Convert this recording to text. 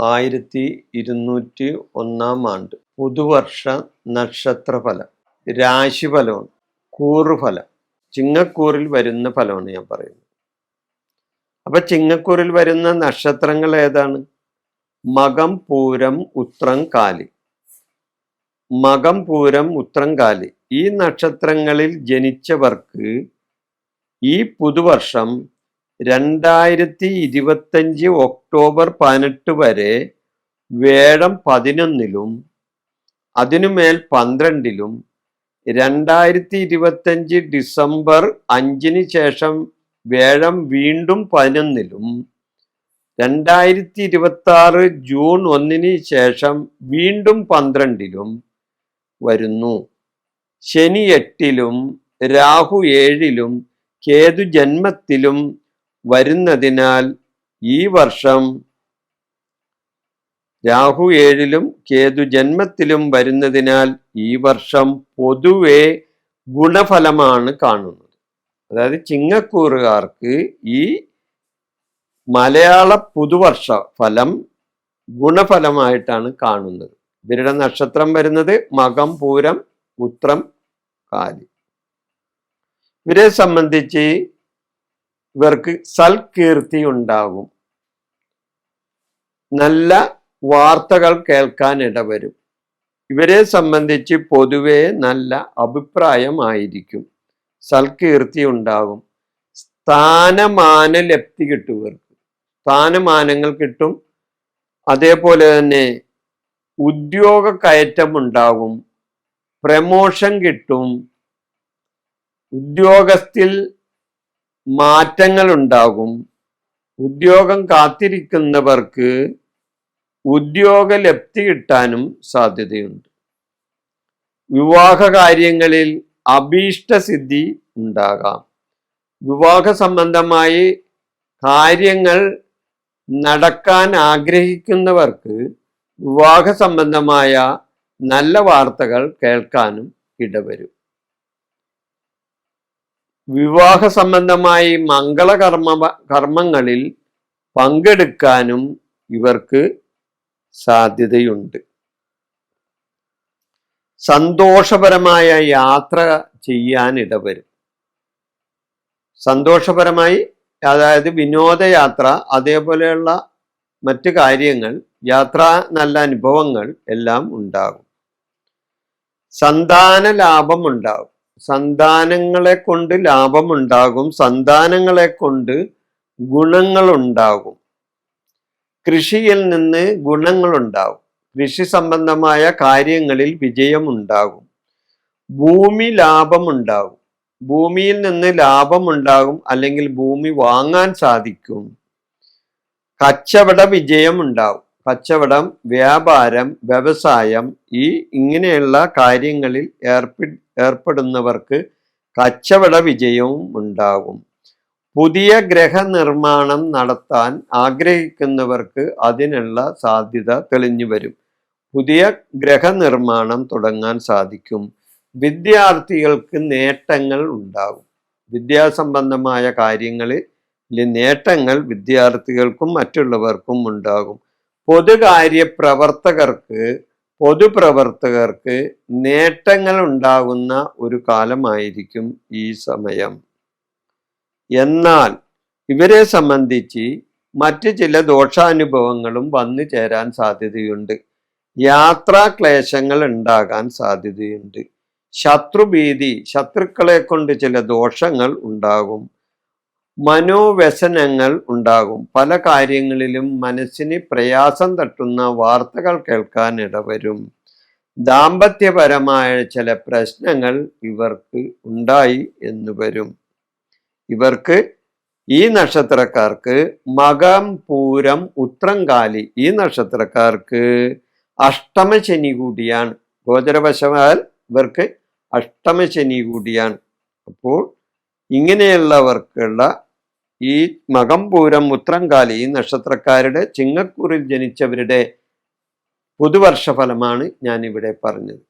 ആയിരത്തി ഇരുന്നൂറ്റി ഒന്നാം ആണ്ട്. പുതുവർഷ നക്ഷത്രഫലം. രാശിഫലമാണ്. കൂറുഫലം. ചിങ്ങക്കൂറിൽ വരുന്ന ഫലമാണ് ഞാൻ പറയുന്നത്. അപ്പൊ ചിങ്ങക്കൂറിൽ വരുന്ന നക്ഷത്രങ്ങൾ ഏതാണ്? മകം പൂരം ഉത്രം കാലി. മകം പൂരം ഉത്രം കാലി. ഈ നക്ഷത്രങ്ങളിൽ ജനിച്ചവർക്ക് ഈ പുതുവർഷം രണ്ടായിരത്തി ഇരുപത്തഞ്ച് ഒക്ടോബർ പതിനെട്ട് വരെ വേഴം പതിനൊന്നിലും അതിനുമേൽ പന്ത്രണ്ടിലും രണ്ടായിരത്തി ഇരുപത്തഞ്ച് ഡിസംബർ അഞ്ചിന് ശേഷം വേഴം വീണ്ടും പതിനൊന്നിലും രണ്ടായിരത്തി ഇരുപത്തി ആറ് ജൂൺ ഒന്നിന് ശേഷം വീണ്ടും പന്ത്രണ്ടിലും വരുന്നു. ശനി എട്ടിലും രാഹു ഏഴിലും കേതു ജന്മത്തിലും വരുന്നതിനാൽ ഈ വർഷം രാഹു ഏഴിലും കേതു ജന്മത്തിലും വരുന്നതിനാൽ ഈ വർഷം പൊതുവെ ഗുണഫലമാണ് കാണുന്നത്. അതായത് ചിങ്ങക്കൂറുകാർക്ക് ഈ മലയാള പുതുവർഷ ഫലം ഗുണഫലമായിട്ടാണ് കാണുന്നത്. ഇവരുടെ നക്ഷത്രം വരുന്നത് മകം പൂരം ഉത്രം കാലി. ഇവരെ സംബന്ധിച്ച് ഇവർക്ക് സൽകീർത്തി ഉണ്ടാകും. നല്ല വാർത്തകൾ കേൾക്കാൻ ഇടവരും. ഇവരെ സംബന്ധിച്ച് പൊതുവെ നല്ല അഭിപ്രായമായിരിക്കും സൽകീർത്തി ഉണ്ടാകും. സ്ഥാനമാന ലപ്തി കിട്ടും ഇവർക്ക്. സ്ഥാനമാനങ്ങൾ കിട്ടും. അതേപോലെ തന്നെ ഉദ്യോഗ കയറ്റം ഉണ്ടാകും. പ്രമോഷൻ കിട്ടും. ഉദ്യോഗത്തിൽ മാറ്റങ്ങൾ ഉണ്ടാകും ഉദ്യോഗം കാത്തിരിക്കുന്നവർക്ക് ഉദ്യോഗ ലബ്ധി കിട്ടാനും സാധ്യതയുണ്ട്. വിവാഹ കാര്യങ്ങളിൽ അഭീഷ്ടസിദ്ധി ഉണ്ടാകാം. വിവാഹ സംബന്ധമായി കാര്യങ്ങൾ നടക്കാൻ ആഗ്രഹിക്കുന്നവർക്ക് വിവാഹ സംബന്ധമായ നല്ല വാർത്തകൾ കേൾക്കാനും ഇടവരും. വിവാഹ സംബന്ധമായി മംഗളകർമ്മ കർമ്മങ്ങളിൽ പങ്കെടുക്കാനും ഇവർക്ക് സാധ്യതയുണ്ട്. സന്തോഷപരമായ യാത്ര ചെയ്യാൻ ഇടവരും. സന്തോഷപരമായി അതായത് വിനോദയാത്ര അതേപോലെയുള്ള മറ്റു കാര്യങ്ങൾ യാത്ര നല്ല അനുഭവങ്ങൾ എല്ലാം ഉണ്ടാകും. സന്താന ലാഭം ഉണ്ടാകും. സന്താനങ്ങളെ കൊണ്ട് ലാഭമുണ്ടാകും സന്താനങ്ങളെ കൊണ്ട് ഗുണങ്ങളുണ്ടാകും. കൃഷിയിൽ നിന്ന് ഗുണങ്ങളുണ്ടാകും. കൃഷി സംബന്ധമായ കാര്യങ്ങളിൽ വിജയമുണ്ടാകും. ഭൂമി ലാഭമുണ്ടാകും. ഭൂമിയിൽ നിന്ന് ലാഭമുണ്ടാകും അല്ലെങ്കിൽ ഭൂമി വാങ്ങാൻ സാധിക്കും. കച്ചവട വിജയമുണ്ടാകും. കച്ചവടം വ്യാപാരം വ്യവസായം ഈ ഇങ്ങനെയുള്ള കാര്യങ്ങളിൽ ഏർപ്പെ ഏർപ്പെടുന്നവർക്ക് കച്ചവട വിജയവും ഉണ്ടാകും പുതിയ ഗ്രഹനിർമ്മാണം നടത്താൻ ആഗ്രഹിക്കുന്നവർക്ക് അതിനുള്ള സാധ്യത തെളിഞ്ഞു വരും. പുതിയ ഗ്രഹനിർമ്മാണം തുടങ്ങാൻ സാധിക്കും. വിദ്യാർത്ഥികൾക്ക് നേട്ടങ്ങൾ ഉണ്ടാകും വിദ്യാസംബന്ധമായ കാര്യങ്ങളിൽ നേട്ടങ്ങൾ വിദ്യാർത്ഥികൾക്കും മറ്റുള്ളവർക്കും ഉണ്ടാകും. പൊതുകാര്യ പ്രവർത്തകർക്ക് പൊതുപ്രവർത്തകർക്ക് നേട്ടങ്ങൾ ഉണ്ടാകുന്ന ഒരു കാലമായിരിക്കും ഈ സമയം. എന്നാൽ ഇവരെ സംബന്ധിച്ച് മറ്റ് ചില ദോഷാനുഭവങ്ങളും വന്നു ചേരാൻ സാധ്യതയുണ്ട്. യാത്രാ ക്ലേശങ്ങൾ ഉണ്ടാകാൻ സാധ്യതയുണ്ട്. ശത്രുഭീതി ശത്രുക്കളെ കൊണ്ട് ചില ദോഷങ്ങൾ ഉണ്ടാകും. മനോവ്യസനങ്ങൾ ഉണ്ടാകും. പല കാര്യങ്ങളിലും മനസ്സിന് പ്രയാസം തട്ടുന്ന വാർത്തകൾ കേൾക്കാൻ ഇടവരും. ദാമ്പത്യപരമായ ചില പ്രശ്നങ്ങൾ ഇവർക്ക് ഉണ്ടായി എന്ന് വരും. ഇവർക്ക് ഈ നക്ഷത്രക്കാർക്ക് മകം പൂരം ഉത്രങ്കാലി ഈ നക്ഷത്രക്കാർക്ക് അഷ്ടമശനി കൂടിയാണ്. ഗോചരവശമാൽ ഇവർക്ക് അഷ്ടമശനി കൂടിയാണ്. അപ്പോൾ ഇങ്ങനെയുള്ളവർക്കുള്ള ഈ മകംപൂരം ഉത്രംകാലി ഈ നക്ഷത്രക്കാരുടെ ചിങ്ങക്കൂറിൽ ജനിച്ചവരുടെ പുതുവർഷ ഫലമാണ് ഞാൻ ഇവിടെ പറഞ്ഞത്.